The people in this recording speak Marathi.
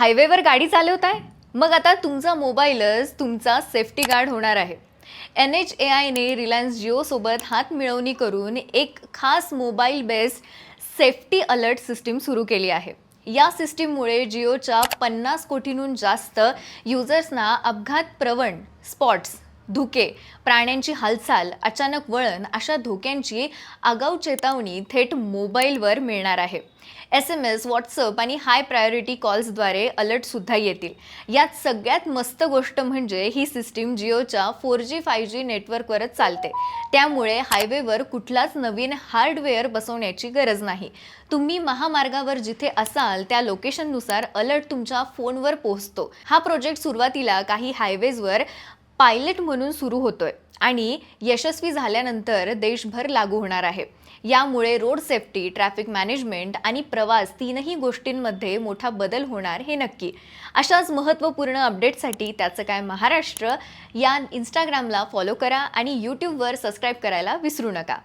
हायवेवर गाडी चालवताय? मग आता तुमचा मोबाईलच तुमचा सेफ्टी गार्ड होणार आहे. एन एच ए आयने रिलायन्स जिओसोबत हात मिळवणी करून एक खास mobile based safety alert system सुरू केली आहे. या सिस्टीममुळे जिओच्या पन्नास कोटींहून जास्त युजर्सना अपघात प्रवण स्पॉट्स धुके प्राण्यांची हालचाल अचानक वळण अशा धोक्यांची आगाऊ चेतावणी थेट मोबाईलवर मिळणार आहे. एस एम एस व्हॉट्सअप आणि हाय प्रायोरिटी कॉल्सद्वारे अलर्टसुद्धा येतील. यात सगळ्यात मस्त गोष्ट म्हणजे ही सिस्टीम जिओच्या फोर जी फाय जी नेटवर्कवरच चालते. त्यामुळे हायवेवर कुठलाच नवीन हार्डवेअर बसवण्याची गरज नाही. तुम्ही महामार्गावर जिथे असाल त्या लोकेशननुसार अलर्ट तुमच्या फोनवर पोहोचतो. हा प्रोजेक्ट सुरुवातीला काही हायवेजवर पायलट म्हणून सुरू होतोय आणि यशस्वी झाल्यानंतर देशभर लागू होणार आहे. यामुळे रोड सेफ्टी ट्रॅफिक मॅनेजमेंट आणि प्रवास तीनही गोष्टींमध्ये मोठा बदल होणार हे नक्की. अशाच महत्त्वपूर्ण अपडेटसाठी त्याचं काय महाराष्ट्र या इंस्टाग्रामला फॉलो करा आणि यूट्यूबवर सबस्क्राईब करायला विसरू नका.